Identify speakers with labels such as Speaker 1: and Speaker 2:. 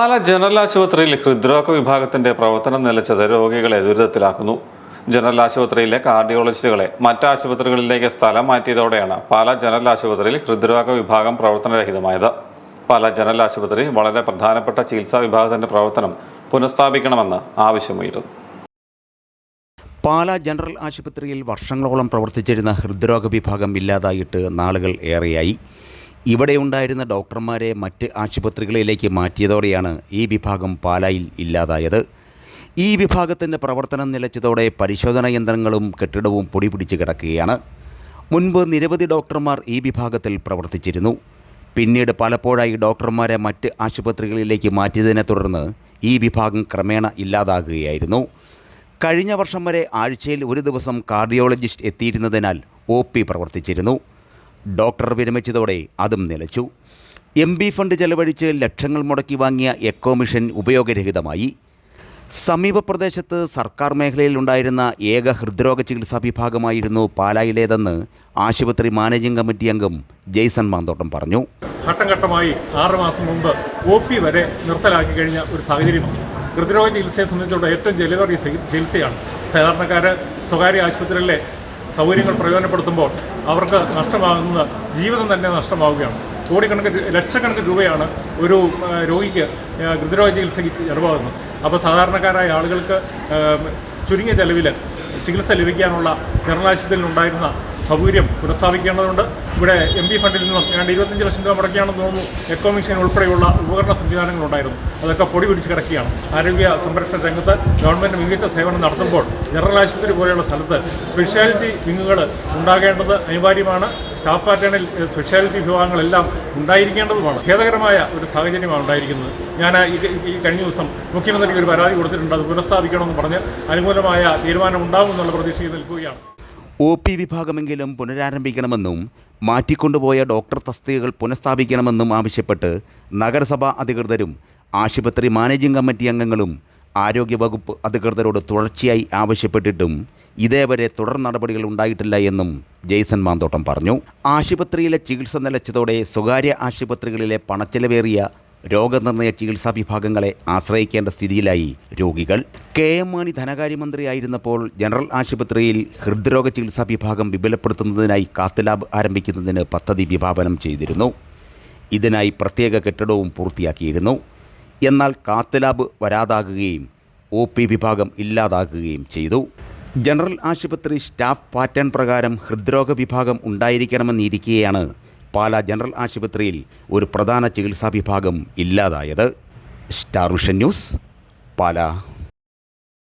Speaker 1: പാല general ആശുപത്രിയിൽ ഹൃദ്രോഗ വിഭാഗത്തിന്റെ പ്രവർത്തനം നിലച്ചത് രോഗികളെ ദുരിതത്തിലാക്കുന്നു. ജനറൽ ആശുപത്രിയിലെ കാർഡിയോളജിസ്റ്റുകളെ മറ്റ് ആശുപത്രികളിലേക്ക് സ്ഥലം മാറ്റിയതോടെയാണ് പാല ജനറൽ ആശുപത്രിയിൽ ഹൃദ്രോഗ വിഭാഗം പ്രവർത്തനരഹിതമായത്. പാല ജനറൽ ആശുപത്രി വളരെ പ്രധാനപ്പെട്ട ചികിത്സാ വിഭാഗത്തിന്റെ പ്രവർത്തനം പുനഃസ്ഥാപിക്കണമെന്ന് ആവശ്യമുയരുന്നു.
Speaker 2: പാല ജനറൽ ആശുപത്രിയിൽ വർഷങ്ങളോളം പ്രവർത്തിച്ചിരുന്ന ഹൃദ്രോഗ വിഭാഗം ഇല്ലാതായിട്ട് നാളുകൾ ഏറെയായി. ഇവിടെ ഉണ്ടായിരുന്ന ഡോക്ടർമാരെ മറ്റ് ആശുപത്രികളിലേക്ക് മാറ്റിയതോടെയാണ് ഈ വിഭാഗം പാലായിൽ ഇല്ലാതായത്. ഈ വിഭാഗത്തിന്റെ പ്രവർത്തനം നിലച്ചതോടെ പരിശോധന യന്ത്രങ്ങളും കെട്ടിടവും പൊടിപിടിച്ച് കിടക്കുകയാണ്. മുൻപ് നിരവധി ഡോക്ടർമാർ ഈ വിഭാഗത്തിൽ പ്രവർത്തിച്ചിരുന്നു. പിന്നീട് പലപ്പോഴായി ഡോക്ടർമാരെ മറ്റ് ആശുപത്രികളിലേക്ക് മാറ്റിയതിനെ തുടർന്ന് ഈ വിഭാഗം ക്രമേണ ഇല്ലാതാകുകയായിരുന്നു. കഴിഞ്ഞ വർഷം വരെ ആഴ്ചയിൽ ഒരു ദിവസം കാർഡിയോളജിസ്റ്റ് എത്തിയിരുന്നതിനാൽ ഒ പ്രവർത്തിച്ചിരുന്നു. ഡോക്ടർ വിരമിച്ചതോടെ അതും നിലച്ചു. എം ബി ഫണ്ട് ചെലവഴിച്ച് ലക്ഷങ്ങൾ മുടക്കി വാങ്ങിയ എക്കോ മിഷൻ ഉപയോഗരഹിതമായി. സമീപ പ്രദേശത്ത് സർക്കാർ മേഖലയിലുണ്ടായിരുന്ന ഏക ഹൃദ്രോഗ ചികിത്സാ വിഭാഗമായിരുന്നു പാലായിലേതെന്ന് ആശുപത്രി മാനേജിംഗ് കമ്മിറ്റി അംഗം ജെയ്സൺ മാന്തോട്ടം പറഞ്ഞു.
Speaker 3: ഘട്ടം ഘട്ടമായി ആറ് മാസം മുമ്പ് ഒ പി വരെ നിർത്തലാക്കി കഴിഞ്ഞ ഒരു സാഹചര്യമാണ്. ഹൃദ്രോഗ ചികിത്സയെ സംബന്ധിച്ചുള്ള ഏറ്റവും ചെലവേറിയ ചികിത്സയാണ്. സാധാരണക്കാർ സ്വകാര്യ ആശുപത്രികളിലെ സൗകര്യങ്ങൾ പ്രയോജനപ്പെടുത്തുമ്പോൾ അവർക്ക് നഷ്ടമാകുന്നത് ജീവിതം തന്നെ നഷ്ടമാവുകയാണ്. കോടിക്കണക്കിന് ലക്ഷക്കണക്കിന് രൂപയാണ് ഒരു രോഗിക്ക് ഹൃദ്രോഗ ചികിത്സയ്ക്ക് ചിലവാകുന്നത്. അപ്പോൾ സാധാരണക്കാരായ ആളുകൾക്ക് ചുരുങ്ങിയ ചെലവിൽ ചികിത്സ ലഭിക്കാനുള്ള ജനറൽ ആശുപത്രിയിൽ ഉണ്ടായിരുന്ന സൗകര്യം പുനഃസ്ഥാപിക്കേണ്ടതുണ്ട്. ഇവിടെ എം പി ഫണ്ടിൽ നിന്നും ഏതാണ്ട് ഇരുപത്തഞ്ച് ലക്ഷം രൂപ മുടക്കിയാണെന്ന് തോന്നുന്നു. എക്കോ മിഷൻ ഉൾപ്പെടെയുള്ള ഉപകരണ സംവിധാനങ്ങളുണ്ടായിരുന്നു അതൊക്കെ പൊടി പിടിച്ച് കിടക്കുകയാണ്. ആരോഗ്യ സംരക്ഷണ രംഗത്ത് ഗവൺമെന്റ് മികച്ച സേവനം നടത്തുമ്പോൾ ജനറൽ ആശുപത്രി പോലെയുള്ള സ്ഥലത്ത് സ്പെഷ്യാലിറ്റി വിങ്ങുകൾ ഉണ്ടാകേണ്ടത് അനിവാര്യമാണ്. സ്റ്റാഫ് പാറ്റേണിൽ സ്പെഷ്യാലിറ്റി വിഭാഗങ്ങളെല്ലാം ഉണ്ടായിരിക്കേണ്ടതുമാണ്. ഖേദകരമായ ഒരു സാഹചര്യമാണ് ഉണ്ടായിരിക്കുന്നത്. ഞാൻ ഈ കഴിഞ്ഞ ദിവസം മുഖ്യമന്ത്രിക്ക് ഒരു പരാതി കൊടുത്തിട്ടുണ്ട്. അത് പുനഃസ്ഥാപിക്കണമെന്ന് പറഞ്ഞ് അനുകൂലമായ തീരുമാനം ഉണ്ടാകുമെന്നുള്ള പ്രതീക്ഷയിൽ നിൽക്കുകയാണ്.
Speaker 2: ഒ പി വിഭാഗമെങ്കിലും പുനരാരംഭിക്കണമെന്നും മാറ്റിക്കൊണ്ടുപോയ ഡോക്ടർ തസ്തികകൾ പുനഃസ്ഥാപിക്കണമെന്നും ആവശ്യപ്പെട്ട് നഗരസഭാ അധികൃതരും ആശുപത്രി മാനേജിംഗ് കമ്മിറ്റി അംഗങ്ങളും ആരോഗ്യവകുപ്പ് അധികൃതരോട് തുടർച്ചയായി ആവശ്യപ്പെട്ടിട്ടും ഇതേവരെ തുടർ നടപടികൾ ഉണ്ടായിട്ടില്ല എന്നും ജെയ്സൺ മാന്തോട്ടം പറഞ്ഞു. ആശുപത്രിയിലെ ചികിത്സ നിലച്ചതോടെ സ്വകാര്യ ആശുപത്രികളിലെ പണച്ചെലവേറിയ രോഗനിർണയ ചികിത്സാ വിഭാഗങ്ങളെ ആശ്രയിക്കേണ്ട സ്ഥിതിയിലായി രോഗികൾ. കെ എം മാണി ധനകാര്യമന്ത്രിയായിരുന്നപ്പോൾ ജനറൽ ആശുപത്രിയിൽ ഹൃദ്രോഗ ചികിത്സാ വിഭാഗം വിപുലപ്പെടുത്തുന്നതിനായി കാത്ത് ലാബ് ആരംഭിക്കുന്നതിന് പദ്ധതി വിഭാവനം ചെയ്തിരുന്നു. ഇതിനായി പ്രത്യേക കെട്ടിടവും പൂർത്തിയാക്കിയിരുന്നു. എന്നാൽ കാത്ത് ലാബ് വരാതാകുകയും ഒ പി വിഭാഗം ഇല്ലാതാകുകയും ചെയ്തു. ജനറൽ ആശുപത്രി സ്റ്റാഫ് പാറ്റേൺ പ്രകാരം ഹൃദ്രോഗ വിഭാഗം ഉണ്ടായിരിക്കണമെന്നിരിക്കെയാണ് പാല ജനറൽ ആശുപത്രിയിൽ ഒരു പ്രധാന ചികിത്സാ വിഭാഗം ഇല്ലാതായത് സ്റ്റാർ വിഷൻ ന്യൂസ് പാല.